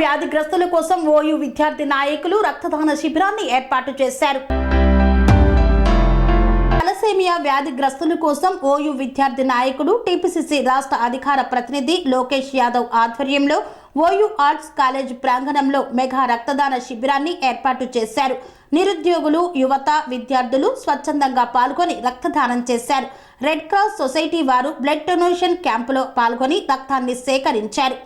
వ్యాధిగ్రస్తుల కోసం ఓయూ విద్యార్థి నాయకులు రక్తదాన శిబిరాన్ని ఏర్పాటు చేశారు. తలసేమియా వ్యాధిగ్రస్తుల కోసం ఓయూ విద్యార్థి నాయకుడు టీపీసీసీ రాష్ట్ర అధికార ప్రతినిధి లోకేష్ యాదవ్ ఆధ్వర్యంలో ఓయూ ఆర్ట్స్ కాలేజ్ ప్రాంగణంలో మెగా రక్తదాన శిబిరాన్ని ఏర్పాటు చేశారు. నిరుద్యోగులు యువత విద్యార్థులు స్వచ్ఛందంగా పాల్గొని రక్తదానం చేశారు. రెడ్ క్రాస్ సొసైటీ వారు బ్లడ్ డొనేషన్ క్యాంపులో పాల్గొని రక్తాన్ని సేకరించారు.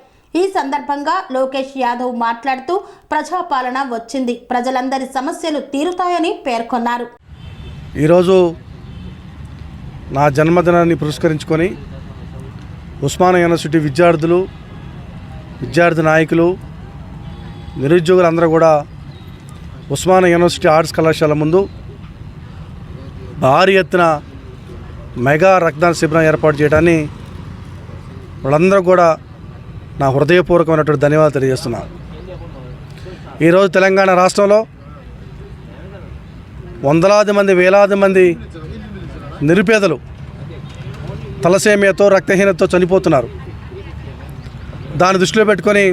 ఈ సందర్భంగా లోకేష్ యాదవ్ మాట్లాడుతూ ప్రజాపాలన వచ్చింది. ప్రజలందరి సమస్యలు తీరుతాయని పేర్కొన్నారు. ఈరోజు నా జన్మదినాన్ని పురస్కరించుకొని ఉస్మానియా యూనివర్సిటీ విద్యార్థులు విద్యార్థి నాయకులు నిరుద్యోగులందరూ కూడా ఉస్మానియా యూనివర్సిటీ ఆర్ట్స్ కళాశాల ముందు భారీ ఎత్తున మెగా రక్తదాన శిబిరం ఏర్పాటు చేయడాన్ని వాళ్ళందరూ కూడా నా హృదయపూర్వకమైనటువంటి ధన్యవాదాలు తెలియజేస్తున్నాను ఈరోజు తెలంగాణ రాష్ట్రంలో వందలాది మంది వేలాది మంది నిరుపేదలు తలసేమియాతో రక్తహీనతతో చనిపోతున్నారు. దాన్ని దృష్టిలో పెట్టుకొని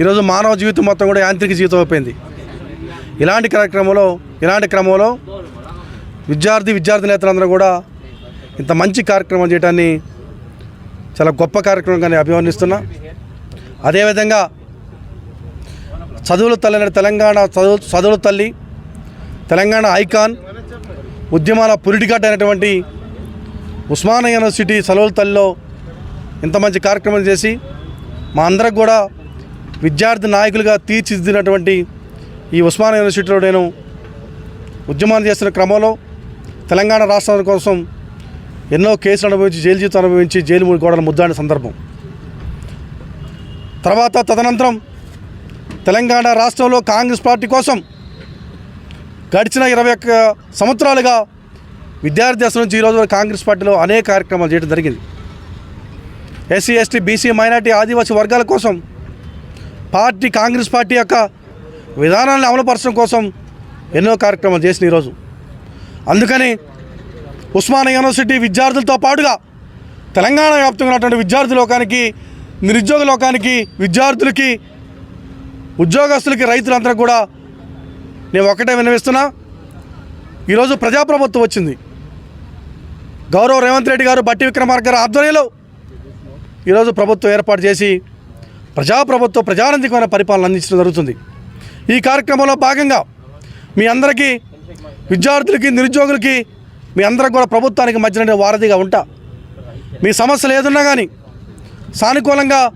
ఈరోజు మానవ జీవితం మొత్తం కూడా యాంత్రిక జీవితం అయిపోయింది. ఇలాంటి కార్యక్రమంలో ఇలాంటి క్రమంలో విద్యార్థి విద్యార్థి నేతలందరూ కూడా ఇంత మంచి కార్యక్రమం చేయడాన్ని చాలా గొప్ప కార్యక్రమంగా నేను అభివర్ణిస్తున్నా. అదేవిధంగా చదువుల తల్లి అనే తెలంగాణ చదువు చదువుల తల్లి తెలంగాణ ఐకాన్ ఉద్యమాల పురిటిగడ్డ అయినటువంటి ఉస్మానియా యూనివర్సిటీ చదువుల తల్లిలో ఇంత మంచి కార్యక్రమం చేసి మా అందరికి కూడా విద్యార్థి నాయకులుగా తీర్చిదిద్దినటువంటి ఈ ఉస్మానియా యూనివర్సిటీలో నేను ఉద్యమాలు చేస్తున్న క్రమంలో తెలంగాణ రాష్ట్రం కోసం ఎన్నో కేసులు అనుభవించి జైలు జీవితం అనుభవించి జైలు మూడు గోడల ముద్దాడిన సందర్భం. తర్వాత తదనంతరం తెలంగాణ రాష్ట్రంలో కాంగ్రెస్ పార్టీ కోసం గడిచిన ఇరవై ఒక్క సంవత్సరాలుగా విద్యార్థి దశ నుంచి ఈరోజు కాంగ్రెస్ పార్టీలో అనేక కార్యక్రమాలు చేయడం జరిగింది. SC ST BC minority Adivasi వర్గాల కోసం పార్టీ కాంగ్రెస్ పార్టీ యొక్క విధానాలను అమలుపరచడం కోసం ఎన్నో కార్యక్రమాలు చేసిన ఈరోజు అందుకని ఉస్మానియా యూనివర్సిటీ విద్యార్థులతో పాటుగా తెలంగాణ వ్యాప్తంగా ఉన్నటువంటి విద్యార్థి లోకానికి నిరుద్యోగ లోకానికి విద్యార్థులకి ఉద్యోగస్తులకి రైతులందరూ కూడా నేను ఒకటే వినవిస్తున్నా ఈరోజు ప్రజాప్రభుత్వం వచ్చింది. గౌరవ రేవంత్ రెడ్డి గారు బట్టి విక్రమార్క గారు ఆధ్వర్యంలో ఈరోజు ప్రభుత్వం ఏర్పాటు చేసి ప్రజాప్రభుత్వం ప్రజానందికమైన పరిపాలన అందించడం జరుగుతుంది. ఈ కార్యక్రమంలో భాగంగా మీ అందరికీ విద్యార్థులకి నిరుద్యోగులకి మీ అందరికి కూడా ప్రభుత్వానికి మధ్య వారధిగా ఉంటా. మీ సమస్యలు ఏదున్నా కానీ సానుకూలంగా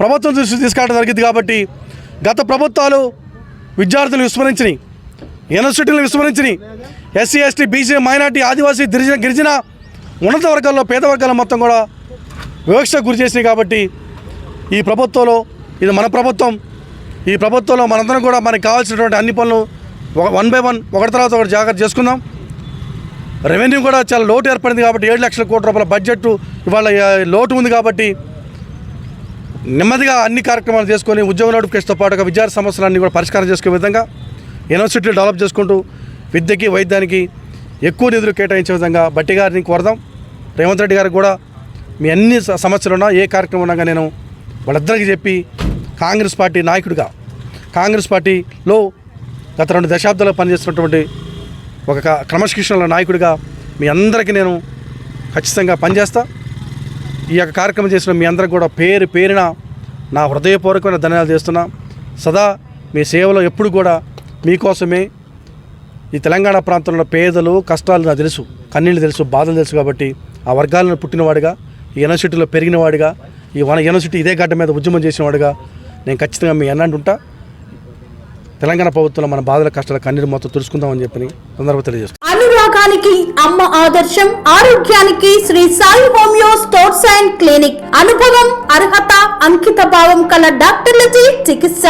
ప్రభుత్వం దృష్టి తీసుకెళ్ళడం జరిగింది కాబట్టి గత ప్రభుత్వాలు విద్యార్థులు విస్మరించినాయి. యూనివర్సిటీలను విస్మరించినాయి. SC ST BC minority Adivasi గిరిజన గిరిజన ఉన్నత వర్గాల్లో పేద వర్గాల మొత్తం కూడా వివక్షకు గురి చేసినాయి కాబట్టి ఈ ప్రభుత్వంలో ఇది మన ప్రభుత్వం. ఈ ప్రభుత్వంలో మనందరం కూడా మనకు కావాల్సినటువంటి అన్ని పనులు ఒక- వన్ బై వన్ ఒకటి తర్వాత ఒకటి జాగ్రత్త చేసుకుందాం. రెవెన్యూ కూడా చాలా లోటు ఏర్పడింది కాబట్టి ఏడు లక్షల కోట్ల రూపాయల బడ్జెట్ ఇవాళ లోటు ఉంది కాబట్టి నెమ్మదిగా అన్ని కార్యక్రమాలు చేసుకొని ఉద్యోగ నోటిఫికేషన్తో పాటుగా విద్యార్థి సమస్యలన్నీ కూడా పరిష్కారం చేసుకునే విధంగా యూనివర్సిటీలు డెవలప్ చేసుకుంటూ విద్యకి వైద్యానికి ఎక్కువ నిధులు కేటాయించే విధంగా బట్టి గారిని కోరదాం. రేవంత్ రెడ్డి గారికి కూడా మీ అన్ని సమస్యలు ఉన్నా ఏ కార్యక్రమం ఉన్నాగా నేను వాళ్ళిద్దరికి చెప్పి కాంగ్రెస్ పార్టీ నాయకుడిగా కాంగ్రెస్ పార్టీలో గత రెండు దశాబ్దాలు పనిచేస్తున్నటువంటి ఒక క- నాయకుడిగా మీ అందరికీ నేను ఖచ్చితంగా పనిచేస్తా. ఈ యొక్క కార్యక్రమం చేసిన మీ అందరికి కూడా పేరు పేరున నా హృదయపూర్వకమైన ధన్యవాదాలు చేస్తున్నా. సదా మీ సేవలో ఎప్పుడు కూడా మీకోసమే ఈ తెలంగాణ ప్రాంతంలో పేదలు కష్టాలు నాకు తెలుసు కన్నీళ్ళు తెలుసు బాధలు తెలుసు కాబట్టి ఆ వర్గాలను పుట్టినవాడిగా ఈ యూనివర్సిటీలో పెరిగినవాడిగా ఈ వన యూనివర్సిటీ ఇదే గడ్డ మీద ఉద్యమం చేసినవాడిగా నేను ఖచ్చితంగా మీ అన్నాంటి ఉంటా. తెలంగాణ ప్రభుత్వంలో మన బాధల కష్టాల కన్నీరు మొత్తం తుడుచుకుందామని చెప్పి సందర్భం తెలియజేస్తాం అనురాగానికి అమ్మ ఆదర్శం ఆరోగ్యానికి Shri Sai homeo stores and clinic. అనుభవం అర్హత అంకిత భావం కల డాక్టర్లచే చికిత్స.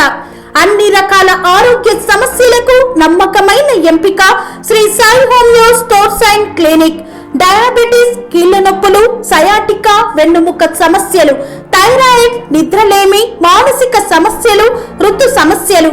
అన్ని రకాల ఆరోగ్య సమస్యలకు నమ్మకమైన ఎంపిక Shri Sai homeo stores and clinic. Diabetes కీళ్ళ నొప్పులు సయాటికా వెన్నుముక సమస్యలు థైరాయిడ్ నిద్రలేమి మానసిక సమస్యలు ఋతు సమస్యలు.